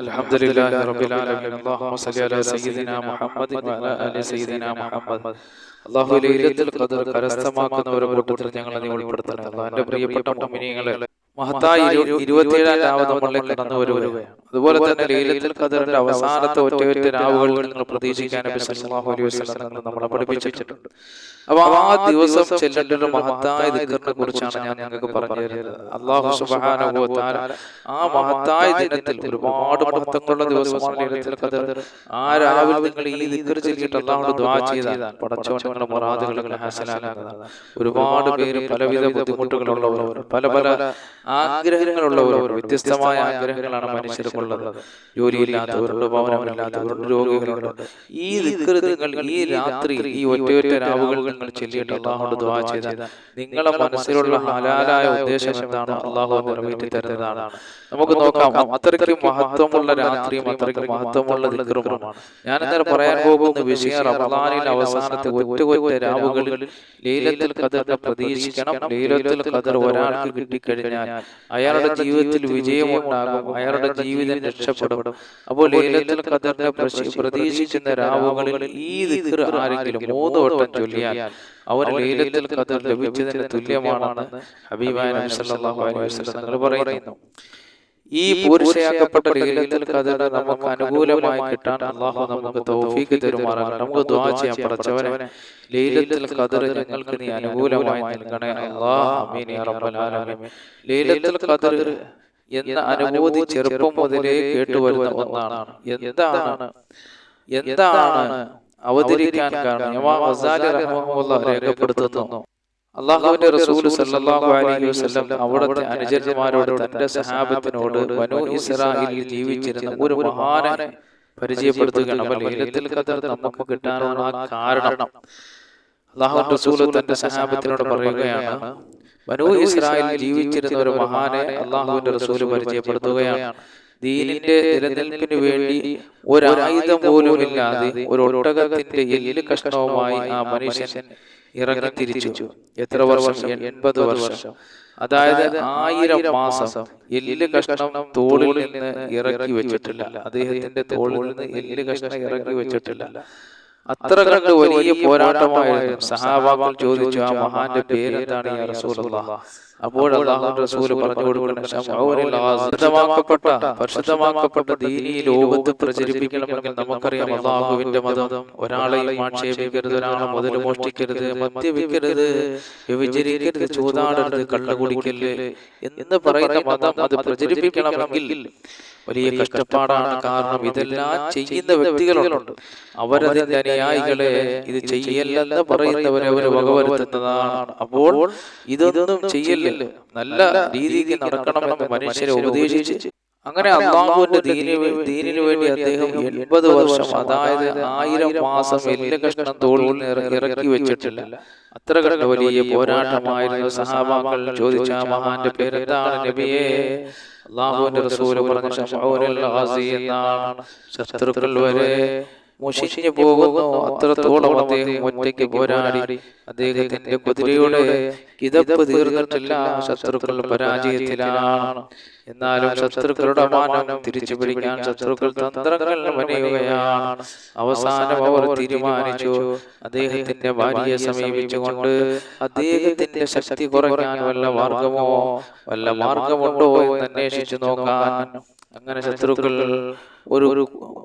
الحمد لله رب العالمين اللهم صل على سيدنا محمد وعلى آل سيدنا محمد അള്ളാഹു ലൈലത്തുൽ ഖദർ കരസ്ഥമാക്കുന്നവരെ കൂട്ടത്തിൽ ഞങ്ങളെ നീ ഉൾപ്പെടുത്തണം അള്ളാഹിന്റെ പ്രിയപ്പെട്ട മുഅ്മിനീങ്ങളെ മഹത്തായ ഇരു- ഇരുപത്തിയേഴാം രാവ് നമ്മളിലേക്ക് കടന്നു വരുകയാണ് അതുപോലെ തന്നെ ലീലത്തിൽ ഖദറിന്റെ അവസാനത്തെ ഒറ്റ ഒറ്റ രാവുകൾ നിങ്ങൾ പ്രതീക്ഷിക്കാൻ വസല്ലം നിങ്ങൾ നമ്മളെ പഠിപ്പിച്ചിട്ടുണ്ട്. അപ്പൊ ആ ദിവസം ചെല്ലേണ്ട മഹത്തായ ദിക്കറിനെ കുറിച്ചാണ് ഞാൻ നിങ്ങൾക്ക് പറഞ്ഞു തരുന്നത്. അള്ളാഹു സുബ്ഹാനഹു വ തആല ആ മഹത്തായ ദിനത്തിൽ ഒരുപാട് മഹത്വങ്ങളുള്ള ദിവസമാണ് ലീലത്തിൽ ഖദർ. ആ രാവിലെ നിങ്ങൾ ഈ ദിക്കർ ചെയ്തിട്ട് അള്ളാഹുയോട് ദുആ ചെയ്താൽ പടച്ചവൻ നിങ്ങളുടെ മുറാദുകൾ ഹാസനാക്കുന്നതാണ് ഒരുപാട് പേര് പലവിധ ബുദ്ധിമുട്ടുകളുള്ളവർ പല പല ആഗ്രഹങ്ങളുള്ളവർ വ്യത്യസ്തമായ ആഗ്രഹങ്ങളാണ് മനുഷ്യർക്കുള്ളത് ജോലിയില്ലാത്തവരുണ്ട് ഭവനമില്ലാത്തവരുണ്ട് രോഗികളുണ്ട്. ഈ നിങ്ങൾ ഈ രാത്രി ഈ ഒറ്റയൊറ്റ ഒറ്റ രാവുകൾ നിങ്ങൾ ചൊല്ലിയിട്ട് അള്ളാഹുയോട് ദുആ ചെയ്താൽ നിങ്ങളെ മനസ്സിലുള്ള ഹലാലായ ഉദ്ദേശം എന്താണ്? അള്ളാഹു നിറവേറ്റി തരുന്നതാണ്. നമുക്ക് നോക്കാം. അത്രയ്ക്ക് മഹത്വമുള്ള രാത്രിയും അത്രയ്ക്ക് മഹത്വമുള്ള ദിക്കറുമാണ് ഞാൻ അന്നേരം പറയാൻ പോകുന്ന വിഷയം റമദാനിൽ അവസാനത്തെ ഒറ്റ ഒറ്റ രാവുകളിൽ ലീലത്തിൽ കഥ പ്രതീക്ഷിക്കണം. ലീലത്തിൽ കഥ ഒരാൾക്ക് കിട്ടിക്കഴിഞ്ഞാൽ അയാളുടെ ജീവിതത്തിൽ വിജയമുണ്ടാകും. അയാളുടെ ജീവിതം രക്ഷപ്പെടും. അപ്പോൾ ലൈലത്തുൽ ഖദറിനെ പ്രതീക്ഷിക്കുന്ന രാവുകളിൽ ഈ ദിക്കർ ആരെങ്കിലും മൂന്ന് വട്ടം ചൊല്ലിയാൽ അവർ ലൈലത്തുൽ ഖദർ ലഭിച്ചതിന് തുല്യമാണെന്ന് ഹബീബായ നബി സല്ലല്ലാഹു അലൈഹി വസല്ലം പറയുന്നു. ഈ പൂർച്ചയാക്കപ്പെട്ട ലീലത്തിൽ ഖദർ നമുക്ക് അനുകൂലമായി കിട്ടാൻ അള്ളാഹു നമുക്ക് തൗഫീക്ക് തരുമാറാകണം നമുക്ക് ദുആ ചെയ്യാം പടച്ചവനെ ലീലത്തിൽ ഖദർ ഞങ്ങൾക്ക് നീ അനുകൂലമായി നൽകണേ. അല്ലാഹ് ആമീൻ യാ റബ്ബൽ ആലമീൻ. ലീലത്തിൽ ഖദർ എന്ന അനുഭൂതി ചെറുപ്പം മുതലേ കേട്ടുവരുന്ന ഒന്നാണ്. എന്താണ്? എന്താണ്? അവതരിക്കാൻ കാരണം? രേഖപ്പെടുത്തുന്നു. അള്ളാഹുവിന്റെ റസൂൽ സല്ലല്ലാഹു അലൈഹി വസല്ലം അവിടുത്തെ അനുചരന്മാരോട് തന്റെ സഹാബത്തിനോട് ബനു ഇസ്രായേലിൽ ജീവിച്ചിരുന്ന ഒരു മഹാനെ പരിചയപ്പെടുത്തുകയാണ്. അപ്പോൾ ലൈലത്തിൽ ഖദർ നമുക്ക് കിട്ടാനുള്ള കാരണം. അള്ളാഹു റസൂൽ തന്റെ സഹാബത്തിനോട് പറയുകയാണ് ബനു ഇസ്രായേൽ ജീവിച്ചിരുന്ന ഒരു മഹാനെ അള്ളാഹുവിന്റെ റസൂൽ പരിചയപ്പെടുത്തുകയാണ്. ദീനിന്റെ നിലനിൽപ്പിന് വേണ്ടി ഒരായുധം പോലും ഇല്ലാതെ ഒരു ഒട്ടകത്തിന്റെ എല്ല് കഷ്ണവുമായി ആ മനുഷ്യൻ ഇറങ്ങി തിരിച്ചു എത്ര വർഷം? എൺപത് വർഷം. അതായത് ആയിരം മാസം എല്ല് കഷ്ണം തോളിൽ നിന്ന് ഇറക്കി വെച്ചിട്ടില്ല. അദ്ദേഹത്തിന്റെ തോളിൽ നിന്ന് എല്ല് കഷ്ണം ഇറക്കി വെച്ചിട്ടില്ല. അത്ര കണ്ട് വലിയ പോരാട്ടമായിരുന്നു. സഹാബാക്കൾ ചോദിച്ചു ആ മഹാന്റെ പേരെന്താണ് ഈ റസൂലുള്ളാഹ് അപ്പോൾ റസൂൽ പറഞ്ഞു കൊടുക്കണം. പരിശുദ്ധമാക്കപ്പെട്ട ദീനി ലോകത്ത് പ്രചരിപ്പിക്കണമെങ്കിൽ നമുക്കറിയാം. അള്ളാഹുവിന്റെ മതം ഒരാളെയും ആക്ഷേപിക്കരുത് ഒരാളെ മുതൽ മോഷ്ടിക്കരുത് മദ്യപിക്കരുത് വ്യഭിചരിക്കരുത് ചൂതാടരുത് കള്ളു കുടിക്കരുത് എന്ന് പറയുന്ന മതം അത് പ്രചരിപ്പിക്കണമെങ്കിൽ വലിയ കഷ്ടപ്പാടാണ് കാരണം ഇതെല്ലാം ചെയ്യുന്ന വ്യക്തികളുണ്ട്. അവരതിന്റെ അനുയായികളെ ഇത് ചെയ്യല്ലെന്ന് പറയുന്നവരെ അവർ വകവരുത്തുന്നതാണ്. അപ്പോൾ ഇതൊന്നും ചെയ്യല്ലേ? നല്ല രീതിക്ക് നടക്കണമെന്ന് മനുഷ്യരെ ഉപദേശിച്ച് അങ്ങനെ അള്ളാഹുവിന്റെ ദീനിന് വേണ്ടി അദ്ദേഹം എൺപത് വർഷം അതായത് ആയിരം മാസം എല്ല് കഷ്ണം തോളിൽ ഇറക്കി വെച്ചിട്ടില്ല. അത്ര കണ്ട വലിയ പോരാട്ടമായിരുന്നു സഹാബാക്കൾ ചോദിച്ച മഹാന്റെ പേരെന്താണ് നബിയെ? അള്ളാഹുവിന്റെ റസൂൽ പറഞ്ഞ ശത്രുക്കൾ വരെ മുഷിഞ്ഞു പോകുന്നു. അത്രത്തോളം അദ്ദേഹം ഒറ്റയ്ക്ക് പോരാടി. അദ്ദേഹത്തിന്റെ കുതിരയുടെ കിതപ്പ് തീർന്നിട്ടില്ല. ശത്രുക്കൾ പരാജയത്തിലാണ്. എന്നാലും ശത്രുക്കളുടെ മാനം തിരിച്ചു പിടിക്കാൻ ശത്രുക്കൾ തന്ത്രങ്ങൾ മെനയുകയാണ് അവസാനം അവർ തീരുമാനിച്ചു. അദ്ദേഹത്തിന്റെ ഭാര്യയെ സമീപിച്ചുകൊണ്ട് അദ്ദേഹത്തിന്റെ ശക്തി കുറയ്ക്കാൻ വല്ല മാർഗമോ വല്ല മാർഗമുണ്ടോ എന്ന് അന്വേഷിച്ചു നോക്കാൻ അങ്ങനെ ശത്രുക്കൾ ഒരു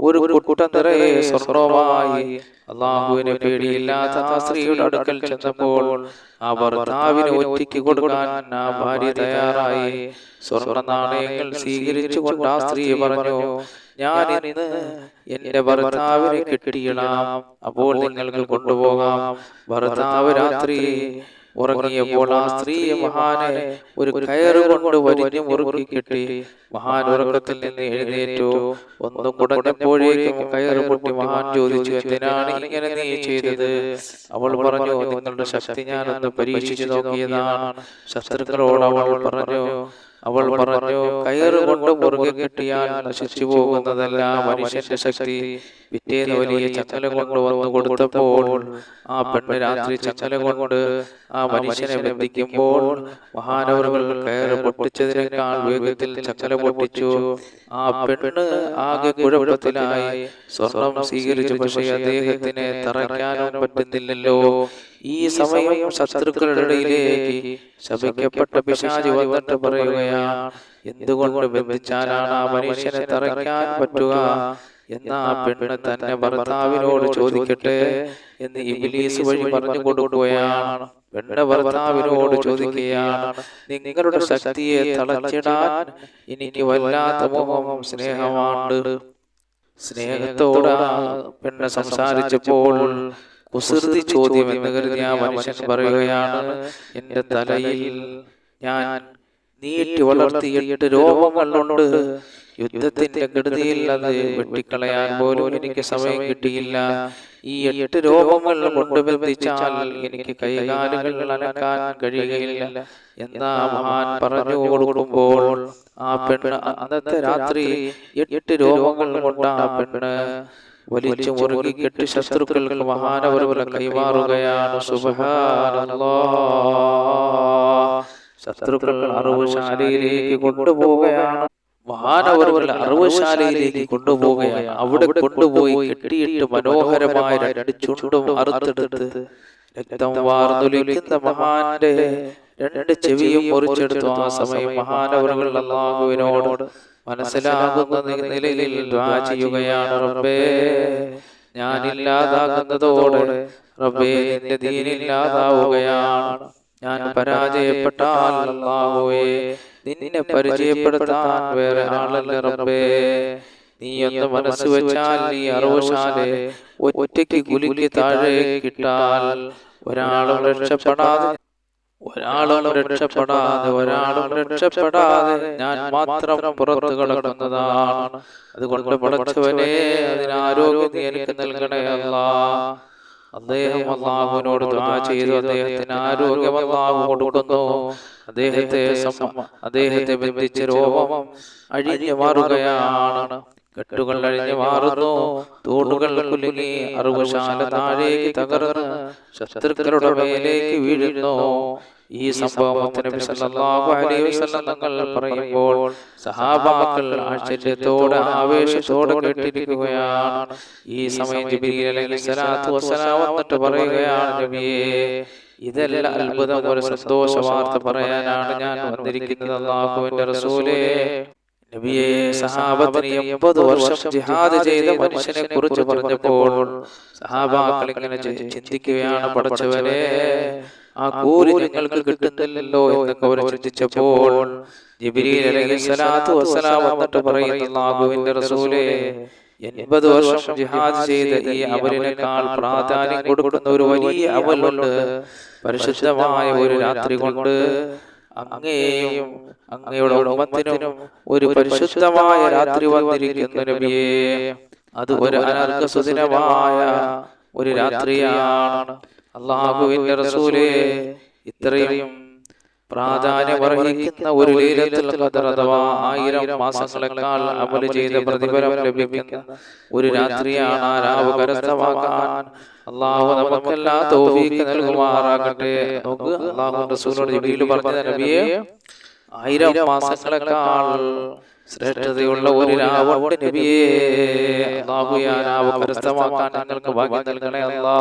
ഒരു കൂട്ടം നിറയെ സ്വർണവുമായി അള്ളാഹുവിനെ പേടിയില്ലാത്ത ആ സ്ത്രീയുടെ അടുക്കൽ ചെന്നപ്പോൾ ആ ഭർത്താവിനെ ഒറ്റയ്ക്ക് കൊടുക്കാൻ ആ ഭാര്യ തയ്യാറായി. സ്വർണ നാണയങ്ങൾ സ്വീകരിച്ചുകൊണ്ട് ആ സ്ത്രീ പറഞ്ഞു ഞാൻ ഇന്ന് എന്റെ ഭർത്താവിനെ കെട്ടിയിടാം. അപ്പോൾ നിങ്ങൾക്ക് കൊണ്ടുപോകാം. ഭർത്താവ് രാത്രി ഉറങ്ങിയപ്പോൾ ആ സ്ത്രീ മഹാനെ ഒരു കയറ് കൊണ്ട് വരിഞ്ഞു മുറുക്കി കിട്ടി. മഹാൻ ഉറക്കത്തിൽ നിന്ന് എഴുന്നേറ്റു. ഒന്നും കുടഞ്ഞപ്പോഴേക്കും കയറ് പൊട്ടി മഹാൻ ചോദിച്ചു എന്തിനാണ് ഇങ്ങനെ നീ ചെയ്തത്? അവൾ പറഞ്ഞു നിങ്ങളുടെ ശക്തി ഞാനൊന്ന് പരീക്ഷിച്ചു നോക്കിയതാണ്. ശത്രുക്കളോട് അവൾ പറഞ്ഞു അവൾ പറഞ്ഞു കയറ് കൊണ്ട് മുറുകെ കിട്ടിയാൽ നശിച്ചു പോകുന്നതല്ല മനുഷ്യന്റെ ശക്തി. പിറ്റേന്ന് വലിയ ചച്ചല കൊണ്ട് വന്നു കൊടുത്തപ്പോൾ ആ പെണ്ണ് രാത്രി ചച്ചല കൊണ്ട് ആ മനുഷ്യനെ ബന്ധിക്കുമ്പോൾ മഹാനവറുകൾ കയറ് പൊട്ടിച്ചതിനേക്കാൾ വേഗത്തിൽ ചച്ചല പൊട്ടിച്ചു. ആ പെണ്ണ് ആകെ കുഴപ്പത്തിലായി. സ്വർണം സ്വീകരിച്ചു പക്ഷേ അദ്ദേഹത്തിനെ തറയ്ക്കാനും പറ്റുന്നില്ലല്ലോ. ഈ സമയം ശത്രുക്കളുടെ ഇടയിലേക്ക് ശപിക്കപ്പെട്ട പിശാചി വന്നിട്ട് പറയുകയാണ് എന്തുകൊണ്ട് ബന്ധിച്ചാലാണ് ആ മനുഷ്യനെ തറയ്ക്കാൻ പറ്റുക? എന്ന പെണ്ണ് തന്നെ ഭർത്താവിനോട് ചോദിക്കട്ടെ? എന്ന് ഇബിലീസ് വഴി പറഞ്ഞു കൊടുക്കുകയാണ് പെണ്ണ ഭർത്താവിനോട് ചോദിക്കുകയാണ് നിങ്ങളുടെ ശക്തിയെ തളച്ചിടാൻ എനിക്ക് വല്ലാത്ത മോഹം സ്നേഹമാണ് സ്നേഹത്തോടാ പെണ്ണ് സംസാരിച്ചപ്പോൾ കുസൃതി ചോദ്യം എന്ന് കരുതി ആ മനുഷ്യൻ പറയുകയാണ് എന്റെ തലയിൽ ഞാൻ നീട്ടി വളർത്തിയിട്ട് രോഗങ്ങളുണ്ട് യുദ്ധത്തിന്റെ കെടുതിയിൽ അത് വെട്ടിക്കളയാൻ പോലും എനിക്ക് സമയം കിട്ടിയില്ല. ഈ എട്ട് രോഗങ്ങൾ കൊണ്ട് ബന്ധിച്ചാൽ എനിക്ക് കൈകാലുകൾ അനക്കാൻ കഴിയുകയില്ല എന്നാ മഹാൻ പറഞ്ഞു കൊടുക്കുമ്പോൾ ആ പെണ്ണ് അന്നത്തെ രാത്രി എട്ട് രോഗങ്ങൾ കൊണ്ട് ആ പെണ്ണ്? വലിച്ചു മുറുകി കെട്ടി ശത്രുക്കൾക്ക് മഹാനവരവരെ കൈമാറുകയാണ്. സുബഹാനല്ലാ ശത്രുക്കൾ അറിവുശാലയിലേക്ക് കൊണ്ടുപോവുകയാണ്. മഹാനവരവരെ അറിവുശാലയിലേക്ക് കൊണ്ടുപോവുകയാണ്. അവിടെ കൊണ്ടുപോയി കെട്ടിയിട്ട് മനോഹരമായ രണ്ട് ചുണ്ടും അറുത്തെടുത്ത് രക്തം വാർന്നൊലിക്കുന്ന മഹാന്റെ രണ്ട് ചെവിയും മുറിച്ചെടുത്തു ആ സമയം മഹാനവറുകൾ അള്ളാഹുവിനോട് മനസ്സിലാകുന്ന നിലയിൽ ചെയ്യുകയാണ് റബ്ബേ. ഞാനില്ലാതാകുന്നതോടെ റബ്ബേ നിന്റെ ദീനില്ലാതാവുകയാണ് ഞാൻ പരാജയപ്പെട്ടാൽ നിന്നെ പരിചയപ്പെടുത്താൻ വേറെ ആളല്ല റബ്ബേ. നീ ഒന്ന് മനസ്സ് വെച്ചാൽ നീ അറിവശാലെ ഒറ്റയ്ക്ക് കുലുക്കി താഴെ കിട്ടാൽ ഒരാളും രക്ഷപ്പെടാതെ ഒരാളും രക്ഷപ്പെടാതെ ഒരാളും രക്ഷപ്പെടാതെ ഞാൻ മാത്രം പുറത്തു കിടക്കുന്നതാണ്. അതുകൊണ്ട് പടച്ചവനെ അതിനാരോഗ്യം എനിക്ക് നൽകണേ അല്ലാ. അദ്ദേഹം അള്ളാഹുവിനോട് ദുആ ചെയ്തു അദ്ദേഹത്തിന് ആരോഗ്യം അള്ളാഹു കൊടുക്കുന്നു. അദ്ദേഹത്തെ അദ്ദേഹത്തെ ബന്ധിച്ച രോഗം അഴിഞ്ഞു മാറുകയാണ്. കെട്ടുകൾ അഴിഞ്ഞു മാറുന്നു. തൂണുകൾ കുലുങ്ങി അറുവശാല താഴേക്ക് തകർന്ന് ശത്രുക്കളുടെ മേലേക്ക് വീഴുന്നു. ഈ സംഭവത്തിന് തങ്ങൾ പറയുമ്പോൾ സഹാബാക്കൾ ആശ്ചര്യത്തോടെ ആവേശത്തോടെ കേട്ടിരിക്കുകയാണ്. ഈ സമയം വന്നിട്ട് പറയുകയാണ് നബിയെ ഇതെല്ലാം അത്ഭുതം ഒരു സന്തോഷ വാർത്ത പറയാനാണ് ഞാൻ വന്നിരിക്കുന്നത് അള്ളാഹുവിന്റെ റസൂലേ. നബിയെ സഹാബത്തിന് എൺപത് വർഷം ജിഹാദ് ചെയ്ത മനുഷ്യനെ കുറിച്ച് പറഞ്ഞപ്പോൾ സഹാബാക്കൾ ഇങ്ങനെ ചിന്തിക്കുകയാണ് പഠിച്ചവരെ ആ കൂലി നിങ്ങൾക്ക് കിട്ടുന്നില്ലല്ലോ എന്നൊക്കെ അവർ ചിന്തിച്ചപ്പോൾ ജിബ്രീൽ അലൈഹി സലാത്തു വസ്സലാം വന്നിട്ട് പറയുന്നു അല്ലാഹുവിന്റെ റസൂലേ എൺപത് വർഷം ജിഹാദ് ചെയ്ത ഈ അവരിനേക്കാൾ പ്രാധാന്യം കൊടുക്കുന്ന ഒരു വലിയ അവലുണ്ട്. പരിശുദ്ധമായ ഒരു രാത്രി കൊണ്ട് അങ്ങയെയും അങ്ങയുടെ ഉമ്മത്തിനും ഒരു പരിശുദ്ധമായ രാത്രി വന്നിരിക്കുന്ന നബിയേ അത് ഒരു സുദിനമായ ഒരു രാത്രിയാണ്. അള്ളാഹുവിന്റെ റസൂലേ ഇത്രയും പ്രാധാന്യം അർഹിക്കുന്ന ഒരു ലീലത്തിൽ ഖദർ അഥവാ ആയിരം മാസങ്ങളെക്കാൾ അമൽ ചെയ്ത പ്രതിഫലം ലഭിക്കുന്ന ഒരു രാത്രിയാണ് ആ രാവ് കരസ്ഥമാക്കാൻ അള്ളാഹു നമുക്കെല്ലാ തോഫീക്ക് നൽകുമാറാകട്ടെ. നോക്ക് അള്ളാഹു റസൂലോട് ജിബ്രീൽ പറഞ്ഞ നബിയെ ആയിരം മാസങ്ങളെക്കാൾ ശ്രേഷ്ഠതയുള്ള ഒരു രാവുണ്ട് നബിയെ കരസ്ഥമാക്കാൻ ഞങ്ങൾക്ക് ഭാഗ്യം നൽകണേ അല്ലാ.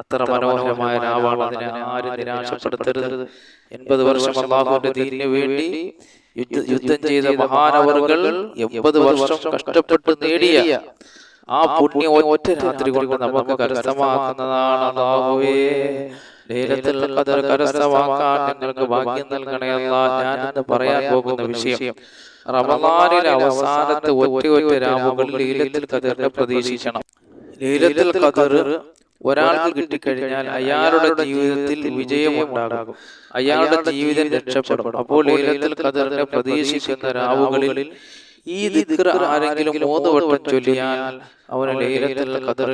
അത്ര മനോഹരമായ രാവാണ് അതിനെ ആരും നിരാശപ്പെടുത്തരുത്? എൺപത് വർഷം അള്ളാഹുവിന്റെ ദീനിന് വേണ്ടി യുദ്ധം ചെയ്ത മഹാനവറുകൾ എൺപത് വർഷം കഷ്ടപ്പെട്ട് നേടിയ ആ പുണ്യം ഒറ്റ രാത്രി കൊണ്ട് നമുക്ക് കരസ്ഥമാക്കുന്നതാണ് അല്ലാഹുവേ ലൈലത്തുൽ ഖദർ കരസ്ഥമാക്കാൻ ഞങ്ങൾക്ക് ഭാഗ്യം നൽകണേ അല്ലാ ഞാൻ ഇന്ന് പറയാൻ പോകുന്ന വിഷയം റമദാനിലെ അവസാനത്തെ ഒറ്റ ഒറ്റ രാവുകളിൽ ലൈലത്തുൽ ഖദറിനെ പ്രതീക്ഷിക്കണം. ലൈലത്തുൽ ഖദർ ഒരാൾക്ക് കിട്ടിക്കഴിഞ്ഞാൽ അയാളുടെ ജീവിതത്തിൽ വിജയമുണ്ടാകും. അയാളുടെ ജീവിതം രക്ഷപ്പെടും. അപ്പോൾ ലൈലത്തുൽ ഖദറിനെ പ്രതീക്ഷിക്കുന്ന രാവുകളിൽ ഈ ദിക്ർ ആരെങ്കിലും മൂന്ന് ചൊല്ലിയാൽ അവന് ലൈലത്തുൽ ഖദർ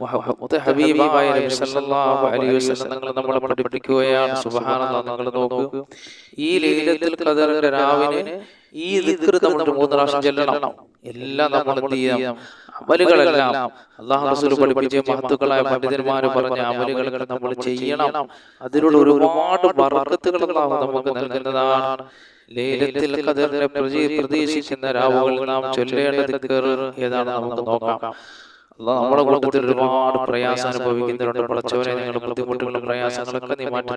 മുഹമ്മദ് ഹബീബായ നബി സല്ലല്ലാഹു അലൈഹി വസല്ലം നമ്മളെ പഠിപ്പിക്കുകയാണ്. നോക്കൂ. ഈ ലൈലത്തുൽ ഈ ചെല്ലണം. എല്ലാം നമ്മൾ ചെയ്യാം? റസൂൽ പഠിപ്പിച്ച മഹത്തുക്കളായ പണ്ഡിതന്മാർ പറഞ്ഞ അമലുകൾ നമ്മൾ ചെയ്യണം. അതിലുള്ള ഒരുപാട് ബർക്കത്തുകൾ അള്ളാഹു നമുക്ക് നൽകുന്നതാണ്. ലേലത്തിൽ ഖദറിനെ പ്രതി- പ്രതീക്ഷിക്കുന്ന രാവുകൾ നാം ചൊല്ലേണ്ട ഏതാണെന്ന് ഏതാണ് നമുക്ക് നോക്കാം. നമ്മുടെ കൂട്ടത്തിൽ ഒരുപാട് പ്രയാസം അനുഭവിക്കുന്നവരുണ്ട് പഠിച്ചവരെ നിങ്ങൾ ബുദ്ധിമുട്ടുകളും പ്രയാസങ്ങളൊക്കെ നീ മാറ്റി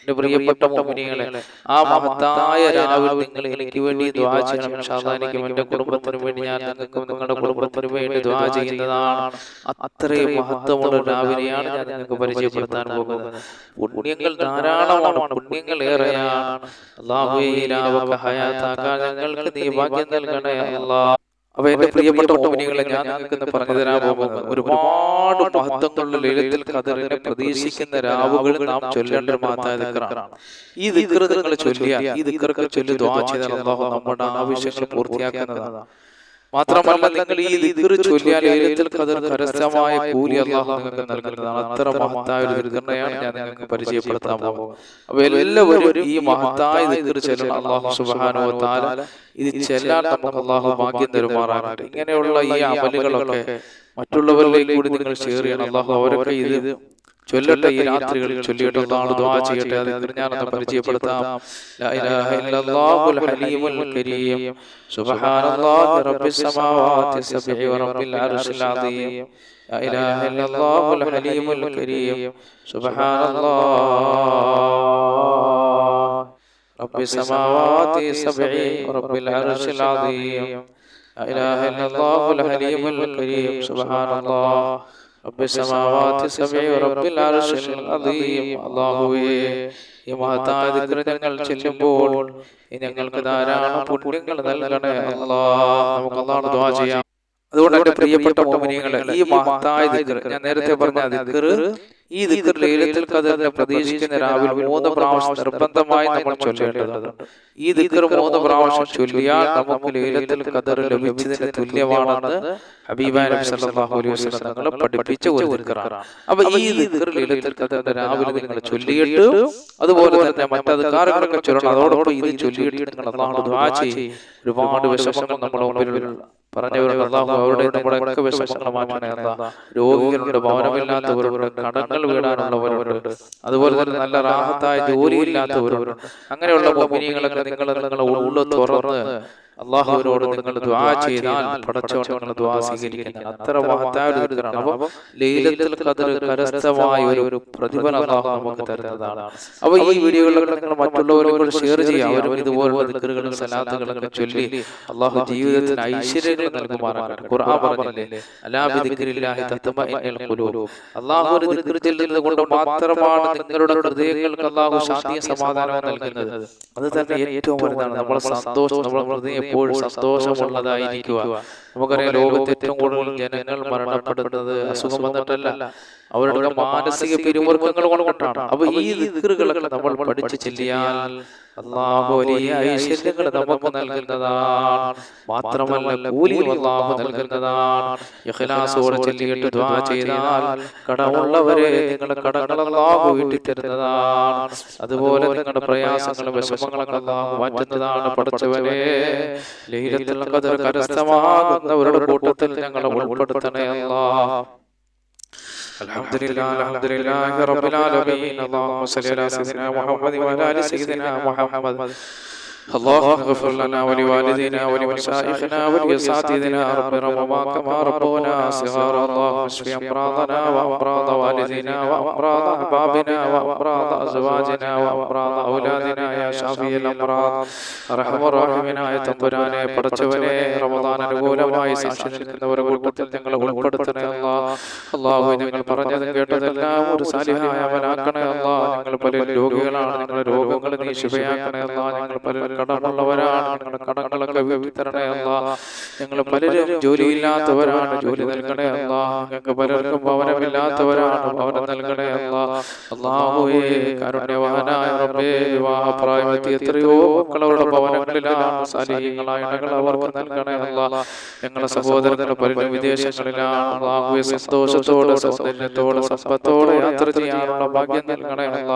എന്റെ പ്രിയപ്പെട്ട മോമിനികളെ ആ മഹത്തായ രാവിലെ നിങ്ങൾ എനിക്ക് വേണ്ടി ദ്വാ ചെയ്യണം. എനിക്കും എന്റെ കുടുംബത്തിനു വേണ്ടി ഞാൻ നിങ്ങൾക്കും നിങ്ങളുടെ കുടുംബത്തിന് വേണ്ടി ദ്വാ ചെയ്യുന്നതാണ് അത്രയും മഹത്വമുള്ള രാവിലെയാണ് ഞാൻ നിങ്ങൾക്ക് പരിചയപ്പെടുത്താൻ പോകുന്നത്. പുണ്യങ്ങൾ ധാരാളമാണ് പുണ്യങ്ങൾ ഏറെയാണ്. ഞങ്ങൾക്ക് നീ ഭാഗ്യം നൽകണേ അല്ലാ അപ്പൊ എന്റെ പ്രിയപ്പെട്ട മോമിനികളെ ഞാൻ നിങ്ങൾക്ക് പറഞ്ഞു തരാൻ പോകുന്നത് ഒരുപാട് മഹത്വങ്ങളുള്ള ലളിതത്തിൽ കതറിനെ പ്രതീക്ഷിക്കുന്ന രാവുകൾ നാം ചൊല്ലേണ്ട ഒരു മഹത്തായ ദിക്കറാണ് ഈ ദിക്ർ ചൊല്ലിയ. ചൊല്ലിയാൽ ഈ ദിക്റൊക്കെ ചൊല്ലി ദ്വാ ചെയ്താൽ അള്ളാഹു നമ്മുടെ ആവശ്യങ്ങൾ പൂർത്തിയാക്കുന്നതാണ് മാത്രമല്ല നിങ്ങൾ ഈ ദിക്ർ ചൊല്ലിയാൽ ലൈലത്തുൽ ഖദർ കരസ്ഥമായ കൂലി അള്ളാഹു നിങ്ങൾക്ക് നൽകുന്നതാണ്. അത്ര മഹത്തായ ഒരു ദിക്റിനെയാണ് ഞാൻ നിങ്ങൾക്ക് പരിചയപ്പെടുത്താൻ പോകുന്നത്. അപ്പോൾ എല്ലാവരും ഈ മഹത്തായ ദിക്ർ ചെല്ലണം അള്ളാഹു സുബ്ഹാനഹു വ തആല ഇത് ചെല്ലാൻ നമുക്ക് അല്ലാഹു ഭാഗ്യം തരുമാറാകട്ടെ ഇങ്ങനെയുള്ള ഈ അമലുകളൊക്കെ മറ്റുള്ളവരിലേക്ക് കൂടി നിങ്ങൾ ഷെയർ ചെയ്യണം. അള്ളാഹു അവരൊക്കെ ഇത് ചൊല്ലട്ടെ ഈ രാത്രികളിൽ ചൊല്ലിയിട്ട് അള്ളാഹു ദുആ ചെയ്യട്ടെ അത് ഞാനൊന്ന് പരിചയപ്പെടുത്താം. ലാ ഇലാഹ ഇല്ലല്ലാഹുൽ ഹലീമുൽ കരീം. സുബ്ഹാനല്ലാഹി റബ്ബിസ് സമാവാതി സബ്ഇ വ അർശിൽ അദീം. ലാ ഇലാഹ ഇല്ലല്ലാഹുൽ ഹലീമുൽ കരീം. സുബ്ഹാനല്ലാഹ് റബ്ബിസ് സമാവാതി സബ്ഇ വ റബ്ബിൽ അർശിൽ അദീം. ലാ ഇലാഹ ഇല്ലല്ലാഹുൽ ഹലീമുൽ കരീം. സുബ്ഹാനല്ലാഹ് ഞങ്ങൾ ചെല്ലുമ്പോൾ ഞങ്ങൾക്ക് ധാരാളം പുണ്യങ്ങൾ നൽകണേ. അല്ലാ നമുക്ക് അതാണ് ദുആ ചെയ്യാം. അതുകൊണ്ട് എന്റെ പ്രിയപ്പെട്ട മോമിനികളെ ഈ മഹത്തായ ദിക്ർ ഞാൻ നേരത്തെ പറഞ്ഞ ദിക്ർ ഈ ദിക്ർ ലൈലത്തുൽ ഖദറിനെ പ്രതീക്ഷിക്കുന്ന രാവിലെ മൂന്ന് പ്രാവശ്യം നിർബന്ധമായി നമ്മൾ ചൊല്ലേണ്ടതുണ്ട്. ഈ ദിക്കർ മൂന്ന് പ്രാവശ്യം ചൊല്ലിയാൽ നമുക്ക് ലൈലത്തുൽ ഖദർ ലഭിച്ചതിന് തുല്യമാണെന്ന് ഹബീബായ നബി സല്ലല്ലാഹു അലൈഹി വസല്ലം തങ്ങൾ പഠിപ്പിച്ച ഒരു ദിക്കറാണ് അപ്പൊ ഈ ദിക്ർ ലൈലത്തുൽ ഖദറിനെ രാവിലെ നിങ്ങൾ ചൊല്ലിയിട്ട് അതുപോലെ തന്നെ മറ്റധികാരങ്ങളൊക്കെ ചൊല്ലണം. അതോടൊപ്പം ഇത് ചൊല്ലിയിട്ട് നിങ്ങൾ അല്ലാഹുവിനോട് ദുആ ചെയ്യേ ഒരുപാട് വിഷമങ്ങൾ നമ്മുടെ മുമ്പിൽ പറഞ്ഞവരുണ്ട് അവരുടെ വിഷമങ്ങൾ രോഗികളുണ്ട് ഭവനമില്ലാത്തവരുണ്ട് കടങ്ങൾ വീടാനുള്ളവരുണ്ട് അതുപോലെ തന്നെ നല്ല റാഹത്തായ ജോലിയില്ലാത്തവരുണ്ട്. അങ്ങനെയുള്ള മോമിനികളൊക്കെ നിങ്ങൾ നിങ്ങളെ ഉള്ളു തുറന്ന് അള്ളാഹുവിനോട് നിങ്ങൾ ദ്വാ ചെയ്താൽ പടച്ചോണ്ട് നിങ്ങൾ ദ്വാ സ്വീകരിക്കുന്നത് അത്ര മഹത്തായ ഒരു ദിക്റാണ് അപ്പൊ ലൈലത്തുൽ ഖദർ കരസ്ഥമായ ഒരു പ്രതിഫലം അള്ളാഹു നമുക്ക് തരുന്നതാണ്. അപ്പൊ ഈ വീഡിയോകളിലൊക്കെ നിങ്ങൾ മറ്റുള്ളവരോട് ഷെയർ ചെയ്യാം അവരും ഇതുപോലുള്ള ദിക്റുകളും സലാത്തുകളൊക്കെ ചൊല്ലി അള്ളാഹു ജീവിതത്തിന് ഐശ്വര്യങ്ങൾ നൽകുമാറാകട്ടെ. ഖുർആൻ പറഞ്ഞില്ലേ? അലാ ബിദിക്രില്ലാഹി തത്മഇന്നുൽ ഖുലൂബ്. അള്ളാഹു ഒരു ദിക്ർ ചൊല്ലുന്നത് കൊണ്ട് മാത്രമാണ് നിങ്ങളുടെ ഹൃദയങ്ങൾക്ക് അള്ളാഹു ശാന്തിയും സമാധാനവും നൽകുന്നത്. അത് തന്നെ ഏറ്റവും വലുതാണ് നമ്മുടെ സന്തോഷം നമ്മുടെ ഹൃദയം എപ്പോഴും സന്തോഷമുള്ളതായിരിക്കുക. നമുക്കറിയാം ലോകത്ത് ഏറ്റവും കൂടുതൽ ജനങ്ങൾ മരണപ്പെടുന്നത് അസുഖം വന്നിട്ടല്ല. അവരുടെ മാനസിക പിരിമുറുക്കങ്ങൾ കൊണ്ടാണ്. അപ്പൊ ഈ നമ്മൾ പഠിച്ചു ചെല്ലിയാൽ അള്ളാഹു വലിയ ഐശ്വര്യങ്ങൾ നമുക്ക് നൽകുന്നതാണ്. മാത്രമല്ല കൂലി അള്ളാഹു നൽകുന്നതാണ്. ഇഖ്ലാസോടെ ചൊല്ലിയിട്ട് ദ്വാ ചെയ്താൽ കടമുള്ളവരെ നിങ്ങളുടെ കടങ്ങൾ അള്ളാഹു വീട്ടി തരുന്നതാണ് അതുപോലെ നിങ്ങളുടെ പ്രയാസങ്ങളും വിഷമങ്ങളൊക്കെ അള്ളാഹു മാറ്റുന്നതാണ് പഠിച്ചവരെ. ലൈലത്തുൽ കരസ്ഥമാകുന്നവരുടെ കൂട്ടത്തിൽ ഞങ്ങളെ ഉൾപ്പെടുത്തണേ അല്ലാഹ് الحمد لله الحمد لله رب العالمين. اللهم صل على سيدنا محمد وعلى آل سيدنا محمد. اللهم اغفر لنا ولوالدينا ولمشايخنا ولأساتذتنا رب ارحمهما كما ربونا صغارا اللهم اشف امراضنا وامراض والدينا وامراض احبابنا وامراض ازواجنا وامراض اولادنا يا شافي الامراض ارحم الراحمين ആയ തമ്പുരാനെ പടച്ചവനെ റമദാൻ അനുകൂലമായി സാക്ഷി നിൽക്കുന്നവരെ കൂട്ടത്തിൽ ഞങ്ങൾ ഉൾപ്പെടുത്തണേ അല്ലാ അള്ളാഹു ഞങ്ങൾ പറഞ്ഞതും കേട്ടതെല്ലാം ഒരു സാലിഹായ അവനാക്കണേ അല്ലാ ഞങ്ങൾ പല രോഗികളാണ് ഞങ്ങളുടെ രോഗങ്ങൾ നീ ശിവയാക്കണേ അല്ലാ ഞങ്ങൾ പല കടമുള്ളവരാണ്. ഞങ്ങളുടെ കടങ്ങളൊക്കെ വീട്ടിൽ തരണേ അല്ല. ഞങ്ങൾ പലരും ജോലിയില്ലാത്തവരാണ്. ജോലി നൽകണേ അല്ല. ഞങ്ങൾക്ക് പലർക്കും ഭവനമില്ലാത്തവരാണ്. ഭവനം നൽകണേ അല്ല. അള്ളാഹുവേ കരുണ്യവാനായ റബ്ബേ വിവാഹപ്രായമെത്തി എത്രയോ മക്കൾ അവരുടെ ഭവനങ്ങളിലാണ്. സാലിഹ്യങ്ങളായ അവർക്ക് നൽകണേ അല്ല. ഞങ്ങളുടെ സഹോദരങ്ങൾ പലരും വിദേശങ്ങളിലാണ്. അള്ളാഹുവെ സന്തോഷത്തോടെ സൗന്ദര്യത്തോടെ സമ്പത്തോടെ യാത്ര ചെയ്യാനുള്ള ഭാഗ്യം നൽകണേ അല്ല.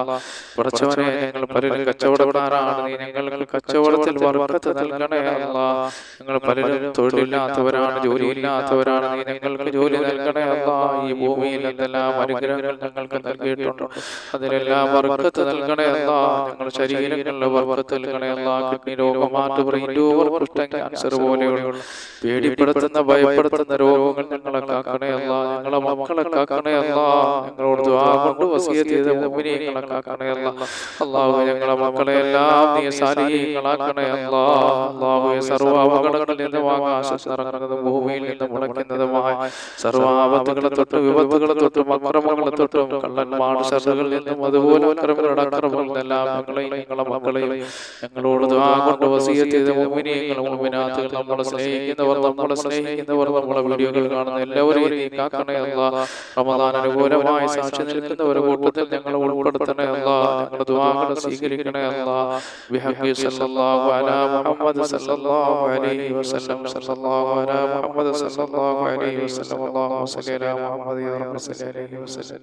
കുറച്ചവരെ ഞങ്ങൾ പലരും കച്ചവടക്കാരാണ്. നീ ഞങ്ങൾക്ക് കച്ചവടത്തിൽ വർക്കത്ത് നൽകണേ അല്ല. നിങ്ങൾ പലരും തൊഴിലില്ലാത്തവരാണ് ജോലിയില്ലാത്തവരാണ് നീ ഞങ്ങൾക്ക് ജോലി നൽകണേ അല്ല. ഈ ഭൂമിയിൽ എന്തെല്ലാം അനുഗ്രഹങ്ങൾ ഞങ്ങൾക്ക് നൽകിയിട്ടുണ്ട്? അതിലെല്ലാം വർക്കത്ത് നൽകണേ അല്ല. ഞങ്ങൾ ശരീരങ്ങളിലെ വർക്കത്ത് നൽകണേ അല്ല. കിഡ്നി ബ്രെയിൻ ട്യൂമർ കുഷ്ഠം ക്യാൻസർ പോലെയുള്ള പേടിപ്പെടുത്തുന്ന ഭയപ്പെടുത്തുന്ന രോഗങ്ങൾ ഞങ്ങളെ കാക്കണേ അല്ല. ഞങ്ങളെ മക്കളെ കാക്കണേ അല്ല. ഞങ്ങളോട് കൊണ്ട് വസിയത്ത് ചെയ്ത മുഅ്മിനീങ്ങളെ കാക്കണേ അല്ല. അള്ളാഹു ഞങ്ങളെ മക്കളെ എല്ലാം നീ സാലിഹീങ്ങളാക്കണേ അല്ലാ അല്ലാഹു സർവ അപകടങ്ങളിൽ നിന്നും ആകാശത്ത് ഇറങ്ങുന്നതും ഭൂമിയിൽ നിന്ന് മുളയ്ക്കുന്നതുമായ സർവ ആപത്തുകളെ തൊട്ട് വിപത്തുകളെ തൊട്ടും അക്രമങ്ങളെ തൊട്ടും ശറുകളിൽ നിന്നും അതുപോലെ അക്രമങ്ങളുടെ അക്രമങ്ങളിൽ എല്ലാം ഞങ്ങളെയും ഞങ്ങളെ മക്കളെയും ഞങ്ങളോട് കൊണ്ട് വസിയത്ത് ചെയ്ത നമ്മളെ സ്നേഹിക്കുന്നവർ നമ്മളെ സ്നേഹിക്കുന്നവർ നമ്മളെ വീഡിയോകൾ കാണുന്ന എല്ലാവരെയും നീ കാക്കണേ അല്ലാ റമദാൻ അനുകൂലമായി സാക്ഷി നിൽക്കുന്നവർ കൂട്ടത്തിൽ ഉൾപ്പെടുത്തണേ അല്ലാ ഞങ്ങളുടെ സ്വീകരിക്കണേ അല്ലാ സല്ലല്ലാഹു അലാ മുഹമ്മദ് സല്ലല്ലാഹു അലൈഹി വസല്ലം. സല്ലല്ലാഹു അലാ മുഹമ്മദ് സല്ലല്ലാഹു അലൈഹി വസല്ലം. അല്ലാഹു സ്വല്ലി അലാ മുഹമ്മദ് യാ റബ്ബി സ്വല്ലി അലൈഹി വസല്ലം.